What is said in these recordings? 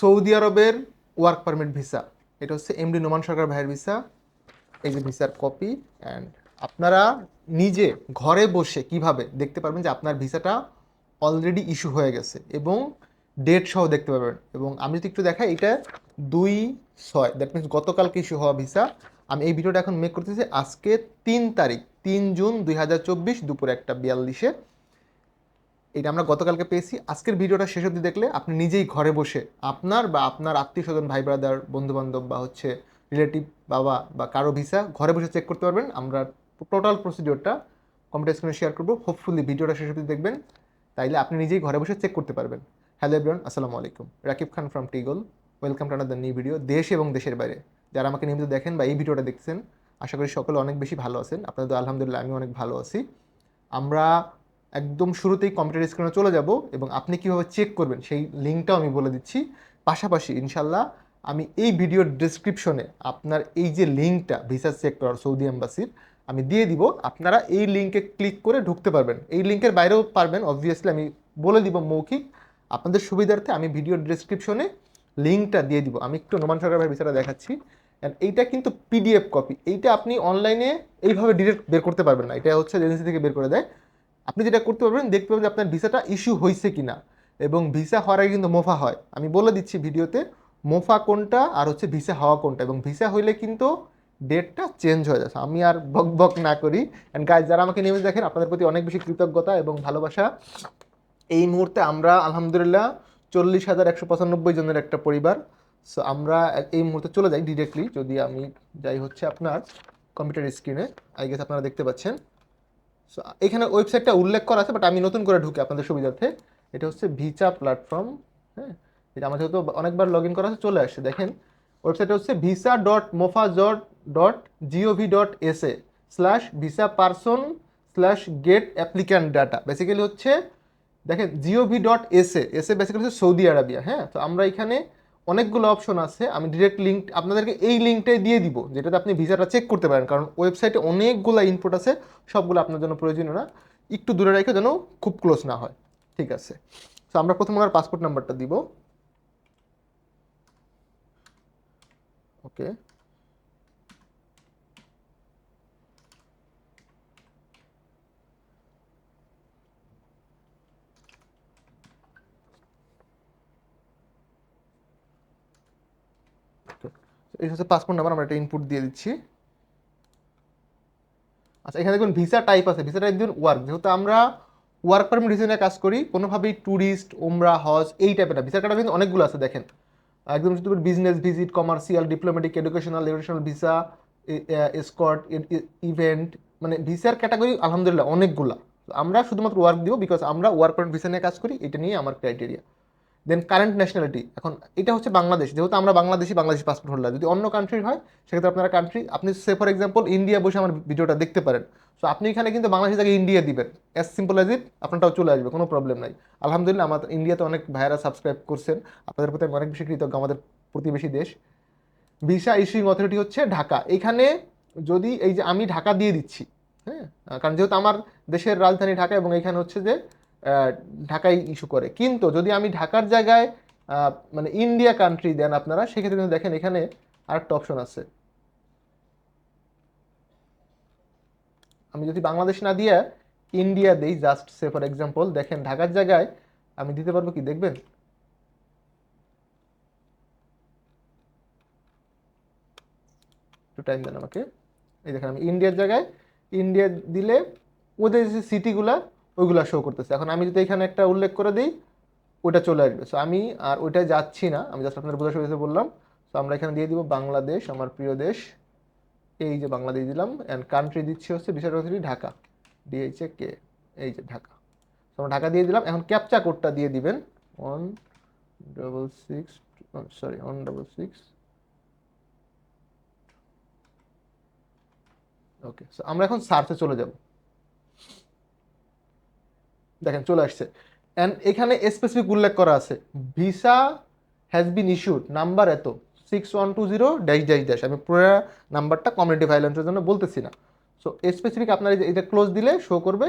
Saudi আরবের work permit visa এটা হচ্ছে এমডি নোমান সরকার ভাইয়ের ভিসা এই যে ভিসার কপি অ্যান্ড আপনারা নিজে ঘরে বসে কীভাবে দেখতে পারবেন যে আপনার ভিসাটা অলরেডি ইস্যু হয়ে গেছে এবং ডেট সহ দেখতে পাবেন এবং আমি যদি একটু দেখাই, এটা দুই ছয় দ্যাট মিনস গতকালকে ইস্যু হওয়া ভিসা আমি এই ভিডিওটা এখন মেক করতেছি আজকে তিন তারিখ, তিন জুন দুই হাজার চব্বিশ দুপুর একটা বিয়াল্লিশে। এটা আমরা গতকালকে পেয়েছি। আজকের ভিডিওটা শেষ অবধি দেখলে আপনি নিজেই ঘরে বসে আপনার বা আপনার আত্মীয় স্বজন ভাই ব্রাদার বন্ধু বান্ধব বা হচ্ছে রিলেটিভ বাবা বা কারও ভিসা ঘরে বসে চেক করতে পারবেন। আমরা টোটাল প্রসিডিওরটা কম্পিউটার স্ক্রিনে শেয়ার করব। হোপফুলি ভিডিওটা শেষ অবধি দেখবেন। তাইলে আপনি নিজেই ঘরে বসে চেক করতে পারবেন। হ্যালো এভরিওয়ান আসসালামু আলাইকুম। Rakib Khan from টিগল welcome to another new video দেশ এবং দেশের বাইরে। যারা আমাকে নিয়মিত দেখেন বা এই ভিডিওটা দেখছেন, আশা করি সকলে অনেক বেশি ভালো আছেন। আপনাদের আলহামদুলিল্লাহ, আমি অনেক ভালো আছি। আমরা একদম শুরুতেই কম্পিউটার স্ক্রিনে চলে যাব এবং আপনি কীভাবে চেক করবেন সেই লিঙ্কটাও আমি বলে দিচ্ছি। পাশাপাশি ইনশাল্লাহ আমি এই ভিডিওর ডিসক্রিপশনে আপনার এই যে লিঙ্কটা ভিসা চেক করার সৌদি এম্বাসির আমি দিয়ে দিব। আপনারা এই লিঙ্কে ক্লিক করে ঢুকতে পারবেন। এই লিঙ্কের বাইরেও পারবেন। অবভিয়াসলি আমি বলে দিব মৌখিক। আপনাদের সুবিধার্থে আমি ভিডিওর ডিসক্রিপশনে লিঙ্কটা দিয়ে দিব। আমি একটু নোমান সরকার ভাই ভিসাটা দেখাচ্ছি। And এইটা কিন্তু পিডিএফ কপি এইটা আপনি অনলাইনে এইভাবে ডিরেক্ট বের করতে পারবেন না। এটা হচ্ছে এজেন্সি থেকে বের করে দেয়। আপনি যেটা করতে পারবেন, দেখতে পাবেন যে আপনার ভিসাটা ইস্যু হয়েছে কি না এবং ভিসা হওয়ার আগে কিন্তু মোফা হয়। আমি বলে দিচ্ছি ভিডিওতে, মোফা কোনটা আর হচ্ছে ভিসা হওয়া কোনটা। এবং ভিসা হইলে কিন্তু ডেটটা চেঞ্জ হয়ে যাচ্ছে। আমি আর বক বক না করি। অ্যান্ড গাইজ যারা আমাকে নিউজ দেখেন, আপনাদের প্রতি অনেক বেশি কৃতজ্ঞতা এবং ভালোবাসা। এই মুহূর্তে আমরা, আলহামদুলিল্লাহ, চল্লিশ হাজার একশো পঁচানব্বই জনের একটা পরিবার। সো আমরা এই মুহূর্তে চলে যাই ডিরেক্টলি যদি আমি যাই হচ্ছে আপনার কম্পিউটার স্ক্রিনে আই গেস আপনারা দেখতে পাচ্ছেন। সো এখানে ওয়েবসাইটটা উল্লেখ করা আছে বাট আমি নতুন করে ঢুকে আপনাদের সুবিধার্থে। এটা হচ্ছে ভিচা প্ল্যাটফর্ম হ্যাঁ? এটা আমার যেহেতু অনেকবার লগ ইন করা আছে, চলে আসছে। দেখেন ওয়েবসাইটটা হচ্ছে visa dot mofa dot dot GOV dot S A slash visa person slash get applicant data basically হচ্ছে, দেখেন GOV dot S A S A basically হচ্ছে সৌদি আরবিয়া হ্যাঁ? তো আমরা এখানে অনেকগুলো অপশন আছে, আমি ডিরেক্ট লিঙ্ক আপনাদেরকে এই লিঙ্কটাই দিয়ে দিব, যেটাতে আপনি ভিসাটা চেক করতে পারেন। কারণ ওয়েবসাইটে অনেকগুলো ইনপুট আছে, সবগুলো আপনার জন্য প্রয়োজনীয় না। একটু দূরে রেখে যেন খুব ক্লোজ না হয়। ঠিক আছে? তো আমরা প্রথমে ওনার পাসপোর্ট নাম্বারটা দিব। ওকে এই হচ্ছে পাসপোর্ট নাম্বার আমরা একটা ইনপুট দিয়ে দিচ্ছি। আচ্ছা এখানে দেখুন ভিসা টাইপ আছে। ভিসা টাইপ দিন ওয়ার্ক যেহেতু আমরা ওয়ার্ক পারমিট নিয়ে কাজ করি, কোনোভাবেই ট্যুরিস্ট ওমরা হজ, এই টাইপের না। ভিসা কাটা কিন্তু অনেকগুলো আছে, দেখেন। একদম শুধু business visit commercial diplomatic educational educational visa Scott event মানে ভিসার ক্যাটাগরি আলহামদুলিল্লাহ, অনেকগুলা। আমরা শুধুমাত্র ওয়ার্ক দিব বিকজ আমরা ওয়ার্ক পারমিট ভিসা নিয়ে কাজ করি, এটা নিয়ে আমার ক্রাইটেরিয়া দেন কারেন্ট ন্যাশনালিটি এখন এটা হচ্ছে বাংলাদেশ। যেহেতু আমরা বাংলাদেশি বাংলাদেশি পাসপোর্ট হোল্ডার যদি অন্য কান্ট্রির হয়, সেক্ষেত্রে আপনারা কান্ট্রি আপনি সে ফর এক্সাম্পল ইন্ডিয়া বসে আমার ভিডিওটা দেখতে পারেন। সো আপনি এখানে কিন্তু বাংলাদেশ থেকে ইন্ডিয়া দিবেন। অ্যাজ সিম্পল অ্যাজ ইট আপনারটাও চলে আসবে, কোনো প্রবলেম নাই। আলহামদুলিল্লাহ আমাদের ইন্ডিয়াতে অনেক ভাইয়ারা সাবস্ক্রাইব করছেন। আপনাদের প্রতি আমি অনেক বেশি কৃতজ্ঞ, আমাদের প্রতিবেশী দেশ। ভিসা ইস্যুইং অথরিটি হচ্ছে ঢাকা। এখানে যদি এই যে আমি ঢাকা দিয়ে দিচ্ছি হ্যাঁ? কারণ যেহেতু আমার দেশের রাজধানী ঢাকা এবং এখানে হচ্ছে যে ঢাকাই ইস্যু করে। কিন্তু যদি আমি ঢাকার জায়গায় মানে ইন্ডিয়া কান্ট্রি দেন আপনারা, সেক্ষেত্রে কিন্তু দেখেন এখানে আরেকটা অপশন আছে। আমি যদি বাংলাদেশ না দিয়ে ইন্ডিয়া দেই জাস্ট সে ফর এক্সাম্পল দেখেন ঢাকার জায়গায় আমি দিতে পারব কি, দেখবেন? একটু টাইম দেন আমাকে। এই দেখেন আমি ইন্ডিয়ার জায়গায় ইন্ডিয়া দিলে ওদের যে সিটিগুলা ওইগুলা শো করতেছে। এখন আমি যদি এখানে একটা উল্লেখ করে দিই, ওইটা চলে আসবে। সো আমি আর ওইটায় যাচ্ছি না, আমি জাস্ট আপনাদের বোঝার সুবিধা বললাম। সো আমরা এখানে দিয়ে দিব বাংলাদেশ, আমার প্রিয় দেশ। এই যে বাংলাদেশ দিলাম অ্যান্ড কান্ট্রি দিচ্ছি হচ্ছে বিশাল ঢাকা। ডিএইচএ কে এই যে ঢাকা। তো আমরা ঢাকা দিয়ে দিলাম। এখন ক্যাপচা কোডটা দিয়ে দিবেন। One double six sorry one double six okay so আমরা এখন সার্চে চলে যাব। দেখেন, চলে আসছে। অ্যান্ড এখানে স্পেসিফিক উল্লেখ করা আছে। Visa has been issued number এত six one two zero dash dash dash আমি পুরো নাম্বারটা কমিউনিটি ভাইলেন্সের জন্য বলতেছি না। সো স্পেসিফিক আপনার এটা ক্লোজ দিলে শো করবে।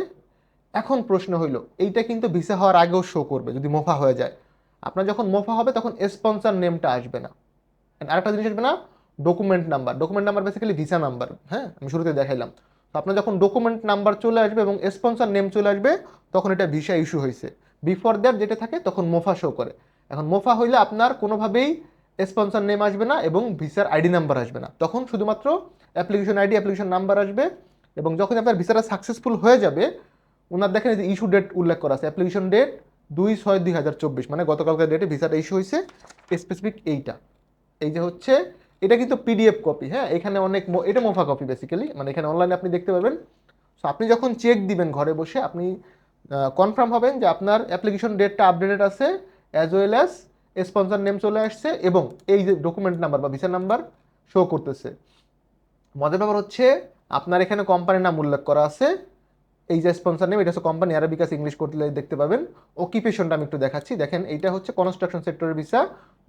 এখন প্রশ্ন হইল, এইটা কিন্তু ভিসা হওয়ার আগেও শো করবে, যদি মোফা হয়ে যায়। আপনার যখন মোফা হবে, তখন স্পন্সর নেমটা আসবে না। আরেকটা জিনিস আসবে না document number document number basically visa number হ্যাঁ আমি শুরুতে দেখাইলাম। আপনার যখন ডকুমেন্ট নাম্বার চলে আসবে এবং স্পন্সর নেম চলে আসবে, তখন এটা ভিসা ইস্যু হয়েছে। বিফোর দ্যাট যেটা থাকে, তখন মোফা শো করে। এখন মোফা হইলে আপনার কোনোভাবেই স্পন্সর নেম আসবে না এবং ভিসার আইডি নাম্বার আসবে না। তখন শুধুমাত্র অ্যাপ্লিকেশন আইডি অ্যাপ্লিকেশন নাম্বার আসবে এবং যখন আপনার ভিসাটা সাকসেসফুল হয়ে যাবে, ওনার দেখেন যে ইস্যু ডেট উল্লেখ করা আছে। অ্যাপ্লিকেশন ডেট দুই ছয় দুই হাজার চব্বিশ মানে গতকালকার ডেটে ভিসাটা ইস্যু হয়েছে। স্পেসিফিক এইটা। এই যে হচ্ছে এটা কিন্তু পিডিএফ কপি হ্যাঁ? এখানে অনেক এটা মোফা কপি বেসিক্যালি মানে এখানে অনলাইনে আপনি দেখতে পাবেন সো আপনি যখন চেক দিবেন ঘরে বসে, আপনি কনফার্ম হবেন যে আপনার অ্যাপ্লিকেশন ডেটটা আপডেটেড আছে as well as sponsor name চলে আসছে এবং এই যে ডকুমেন্ট নাম্বার বা ভিসা নাম্বার শো করতেছে। মজার ব্যাপার হচ্ছে, আপনার এখানে কোম্পানির নাম উল্লেখ করা আছে এই যে স্পন্সর নেম এটা হচ্ছে কোম্পানি আরবিকাস ইংলিশ করলে দেখতে পাবেন। অকিপেশনটা আমি একটু দেখাচ্ছি। দেখেন এটা হচ্ছে কনস্ট্রাকশন সেক্টরের ভিসা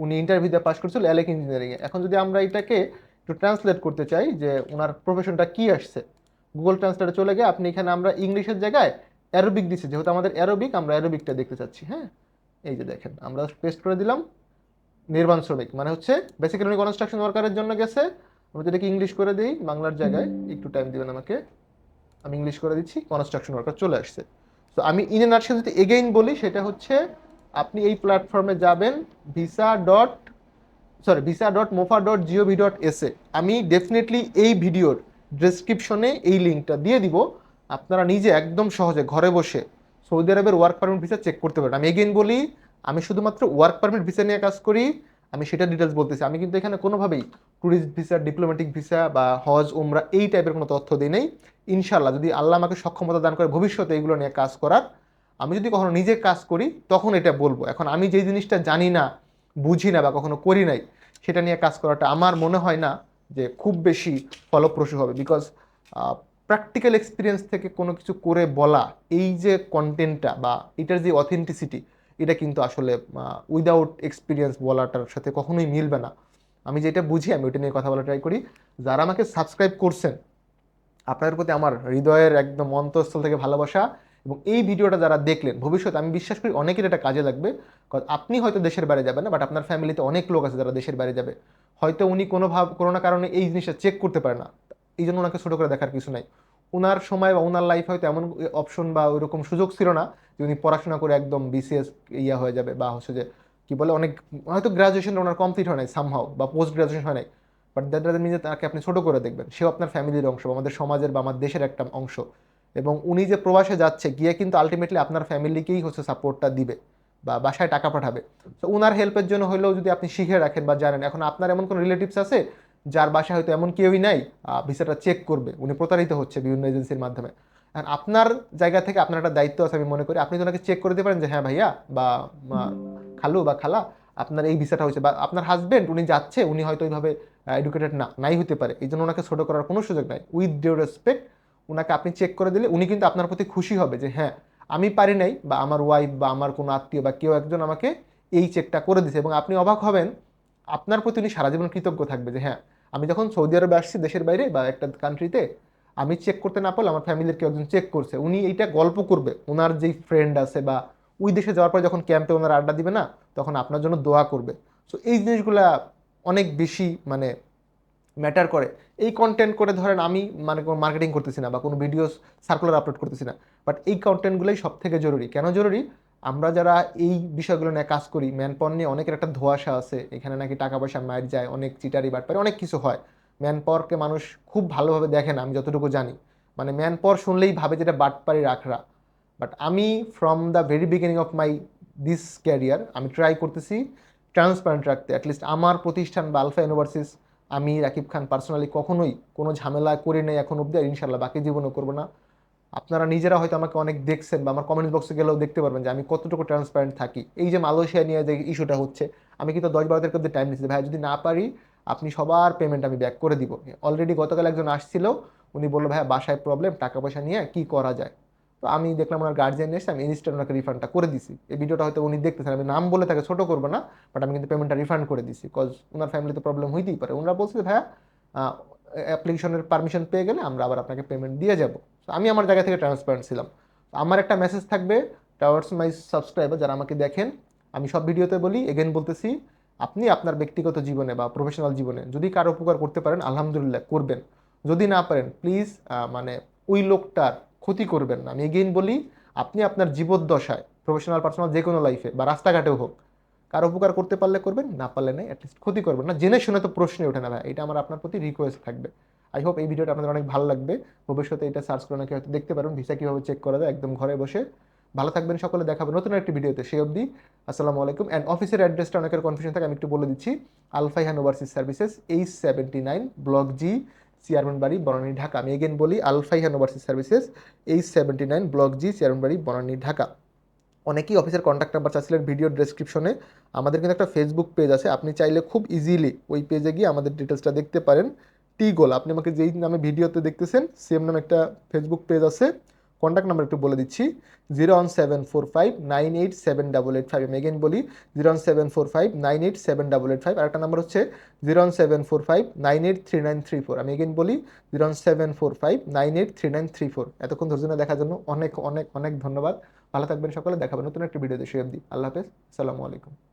উনি ইন্টারভিউতে পাস করেছিল এলেক ইঞ্জিনিয়ারিংয়ে এখন যদি আমরা এটাকে একটু ট্রান্সলেট করতে চাই, যে ওনার প্রফেশনটা কি আসছে গুগল ট্রান্সলেটে চলে গিয়ে আপনি এখানে আমরা ইংলিশের জায়গায় অ্যারোবিক দিচ্ছি। যেহেতু আমাদের অ্যারোবিক আমরা অ্যারোবিকটা দেখতে চাচ্ছি হ্যাঁ? এই যে দেখেন, আমরা পেস্ট করে দিলাম। নির্মাণ শ্রমিক মানে হচ্ছে বেসিক্যালি উনি কনস্ট্রাকশন ওয়ার্কারের জন্য গেছে। আমরা যেটাকে ইংলিশ করে দিই, বাংলার জায়গায়, একটু টাইম দিবেন আমাকে। আমি ইংলিশ করে দিচ্ছি কনস্ট্রাকশন ওয়ার্কার চলে আসছে। তো আমি ইন এন নার্সিং যদি এগেইন বলি, সেটা হচ্ছে আপনি এই প্ল্যাটফর্মে যাবেন visa dot sorry visa dot mofa dot GOV dot SA আমি ডেফিনেটলি এই ভিডিওর ডেসক্রিপশনে এই লিঙ্কটা দিয়ে দিব। আপনারা নিজে একদম সহজে ঘরে বসে সৌদি আরবের ওয়ার্ক পারমিট ভিসা চেক করতে পারেন আমি এগেইন বলি, আমি শুধুমাত্র ওয়ার্ক পারমিট ভিসা নিয়ে কাজ করি আমি সেটা ডিটেলস বলতেছি। আমি কিন্তু এখানে কোনোভাবেই ট্যুরিস্ট ভিসা ডিপ্লোম্যাটিক ভিসা বা হজ ওমরা এই টাইপের কোনো তথ্য দিই নেই। ইনশাল্লাহ যদি আল্লাহ আমাকে সক্ষমতা দান করে ভবিষ্যতে এইগুলো নিয়ে কাজ করার, আমি যদি কখনো নিজে কাজ করি, তখন এটা বলব। এখন আমি যেই জিনিসটা জানি না, বুঝি না বা কখনো করি নাই, সেটা নিয়ে কাজ করাটা আমার মনে হয় না যে খুব বেশি ফলপ্রসূ হবে। বিকজ প্র্যাকটিক্যাল এক্সপিরিয়েন্স থেকে কোনো কিছু করে বলা, এই যে কন্টেন্টটা বা এটার যে অথেন্টিসিটি এটা কিন্তু আসলে উইদাউট এক্সপিরিয়েন্স বলাটার সাথে কখনোই মিলবে না। আমি যেটা বুঝি, আমি ওইটা নিয়ে কথা বলা ট্রাই করি। যারা আমাকে সাবস্ক্রাইব করছেন, আপনাদের প্রতি আমার হৃদয়ের একদম অন্তঃস্থল থেকে ভালোবাসা এবং এই ভিডিওটা যারা দেখলেন, ভবিষ্যতে আমি বিশ্বাস করি অনেকের এটা কাজে লাগবে। কারণ আপনি হয়তো দেশের বাইরে যাবেন না বাট আপনার ফ্যামিলিতে অনেক লোক আছে যারা দেশের বাইরে যাবে। হয়তো উনি কোনো ভাব, কোনো না কারণে এই জিনিসটা চেক করতে পারে না। এই জন্য ওনাকে ছোটো করে দেখার কিছু নাই। ওনার সময় বা ওনার লাইফ হয়তো এমন অপশন বা ওইরকম সুযোগ ছিল না উনি পড়াশোনা করে একদম বিসিএস ইয়া হয়ে যাবে বা হচ্ছে যে, কি বলে, অনেক, হয়তো গ্রাজুয়েশন ওনার কমপ্লিট হয় নাই সামহাও বা পোস্ট গ্রাজুয়েশন হয় নাই বাট দ্যাট ডাজেন্ট মিন তাকে আপনি ছোটো করে দেখবেন। সেও আপনার ফ্যামিলির অংশ বা আমাদের সমাজের বা আমার দেশের একটা অংশ। এবং উনি যে প্রবাসে যাচ্ছে, গিয়ে কিন্তু আলটিমেটলি আপনার ফ্যামিলিকেই হচ্ছে সাপোর্টটা দিবে বা বাসায় টাকা পাঠাবে। তো ওনার হেল্পের জন্য হলেও যদি আপনি শিখে রাখেন বা জানেন, এখন আপনার এমন কোনো রিলেটিভস আছে যার বাসায় হয়তো এমন কেউই নাই ভিসাটা চেক করবে। উনি প্রতারিত হচ্ছে বিভিন্ন এজেন্সির মাধ্যমে। আর আপনার জায়গা থেকে আপনার একটা দায়িত্ব আছে আমি মনে করি। আপনি তো ওনাকে চেক করে দিতে পারেন যে হ্যাঁ ভাইয়া, বা খালু বা খালা, আপনার এই ভিসাটা হয়েছে। বা, আপনার হাজবেন্ড উনি যাচ্ছে, উনি হয়তো ওইভাবে এডুকেটেড না, নাই হতে পারে। এই জন্য ওনাকে ছোটো করার কোনো সুযোগ নাই। উইথ ডিউ রেসপেক্ট ওনাকে আপনি চেক করে দিলে উনি কিন্তু আপনার প্রতি খুশি হবে যে হ্যাঁ আমি পারি নাই, বা, আমার ওয়াইফ বা, আমার কোনো আত্মীয়, বা, কেউ একজন আমাকে এই চেকটা করে দিছে। এবং আপনি অবাক হবেন, আপনার প্রতি উনি সারা জীবন কৃতজ্ঞ থাকবে যে হ্যাঁ আমি যখন সৌদি আরবে আসছি, দেশের বাইরে, বা একটা কান্ট্রিতে আমি চেক করতে না পারলে আমার ফ্যামিলির কেউ একজন চেক করছে। উনি এইটা গল্প করবে। ওনার যেই ফ্রেন্ড আছে বা ওই দেশে যাওয়ার পরে যখন ক্যাম্পে ওনার আড্ডা দিবে না, তখন আপনার জন্য দোয়া করবে। সো এই জিনিসগুলা অনেক বেশি মানে ম্যাটার করে। এই কন্টেন্ট করে ধরেন আমি মানে কোনো মার্কেটিং করতেছি না বা কোনো ভিডিও সার্কুলার আপলোড করতেছি না। বাট এই কন্টেন্টগুলোই সব থেকে জরুরি। কেন জরুরি? আমরা যারা এই বিষয়গুলো নিয়ে কাজ করি ম্যানপন নিয়ে অনেকের একটা ধোয়াশা আছে। এখানে নাকি টাকা পয়সা মার যায়, অনেক চিটারি বাট বাটপারি, অনেক কিছু হয়। ম্যান পাওয়ারকে মানুষ খুব ভালোভাবে দেখে না, আমি যতটুকু জানি। মানে ম্যান পাওয়ার শুনলেই ভাবে যেটা বাটপারি রাখরা। বাট আমি from the very beginning of my this career আমি ট্রাই করতেছি ট্রান্সপারেন্ট রাখতে। অ্যাটলিস্ট আমার প্রতিষ্ঠান বা আলফা ইউনিভার্সিস আমি রাকিব খান পার্সোনালি কখনোই কোনো ঝামেলা করি নাই এখন অব্দি আর ইনশাল্লাহ বাকি জীবনও করব না। আপনারা নিজেরা হয়তো আমাকে অনেক দেখছেন বা আমার কমেন্ট বক্সে গেলেও দেখতে পারবেন যে আমি কতটুকু ট্রান্সপারেন্ট থাকি। এই যে মালয়েশিয়া নিয়ে যে ইস্যুটা হচ্ছে, আমি কিন্তু দশ বারো তারিখ অব্দি টাইম নিচ্ছি ভাই, যদি না পারি আপনি সবার পেমেন্ট আমি ব্যাক করে দিব। অলরেডি গতকাল একজন আসছিল, উনি বলল ভাই বাসায় প্রবলেম টাকা পয়সা নিয়ে কি করা যায়? তো আমি দেখলাম ওনার গার্জিয়ান এসে আমি ইনস্ট্যান্ট ওনাকে রিফান্ডটা করে দিছি। এই ভিডিওটা হয়তো উনি দেখতেছেন, আমি নাম বলে তাকে ছোটো করব না বাট আমি কিন্তু পেমেন্টটা রিফান্ড করে দিছি কজ ওনার ফ্যামিলিতে প্রবলেম হইতেই পারে। ওনারা বলছে ভাইয়া অ্যাপ্লিকেশনের পারমিশন পেয়ে গেলে আমরা আবার আপনাকে পেমেন্ট দিয়ে যাব। আমি আমার জায়গা থেকে ট্রান্সপারেন্ট ছিলাম। আমার একটা মেসেজ থাকবে টাওয়ার্স মাই সাবস্ক্রাইবার যারা আমাকে দেখেন, আমি সব ভিডিওতে বলি এগেন বলতেছি আপনি আপনার ব্যক্তিগত জীবনে বা প্রফেশনাল জীবনে যদি কারও উপকার করতে পারেন, আলহামদুলিল্লাহ করবেন। যদি না পারেন প্লিজ মানে ওই লোকটার ক্ষতি করবেন না। আমি এগেইন বলি, আপনি আপনার জীবদ্দশায় প্রফেশনাল পার্সোনাল যে কোনো লাইফে বা রাস্তাঘাটেও হোক, কারও উপকার করতে পারলে করবেন, না পারলে নাই অ্যাটলিস্ট ক্ষতি করবেন না। জেনে শুনে তো প্রশ্নই ওঠে না ভাই, এটা আমার আপনার প্রতি রিকোয়েস্ট থাকবে। আই হোপ এই ভিডিওটা আপনাদের অনেক ভালো লাগবে। ভবিষ্যতে এটা সার্চ করে নাকি হয়তো দেখতে পারবেন ভিসা কীভাবে চেক করা যায়, একদম ঘরে বসে ভালো থাকবেন সকলে দেখাবে নতুন একটি ভিডিওতে। সেই অবধি আসসালামু আলাইকুম। অ্যান্ড অফিসের অ্যাড্রেসটা অনেকের কনফিউশন থাকে, আমি একটু বলে দিচ্ছি। Alfaihan overseas services H seventy nine block G chairman বাড়ি বনানী ঢাকা আমি এগেন বলি Alfaihan overseas services H seventy nine block G chairman বাড়ি বনানী ঢাকা অনেকেই অফিসের কন্ট্যাক্ট নাম্বার চাচ্ছিলেন ভিডিও ডেসক্রিপশনে আমাদের কিন্তু একটা ফেসবুক পেজ আছে, আপনি চাইলে খুব ইজিলি ওই পেজে গিয়ে আমাদের ডিটেলসটা দেখতে পারেন। টি গোল আপনি আমাকে যেই নামে ভিডিওতে দেখতেছেন সেম নামে একটা ফেসবুক পেজ আছে। কন্ট্যাক্ট নাম্বার একটু বলে দিচ্ছি zero one seven four five nine eight seven double eight five আমি এগেন বলি zero one seven four five nine eight seven double eight five আরেকটা নাম্বার হচ্ছে zero one seven four five nine eight three nine three four আমি again বলি zero one seven four five nine eight three nine three four এতক্ষণ ধৈর্য না দেখার জন্য অনেক অনেক অনেক ধন্যবাদ। ভালো থাকবেন সকলে দেখাবেন নতুন একটা ভিডিও দেশে অব্দি আল্লাহ হাফেজ। আসসালামু আলাইকুম।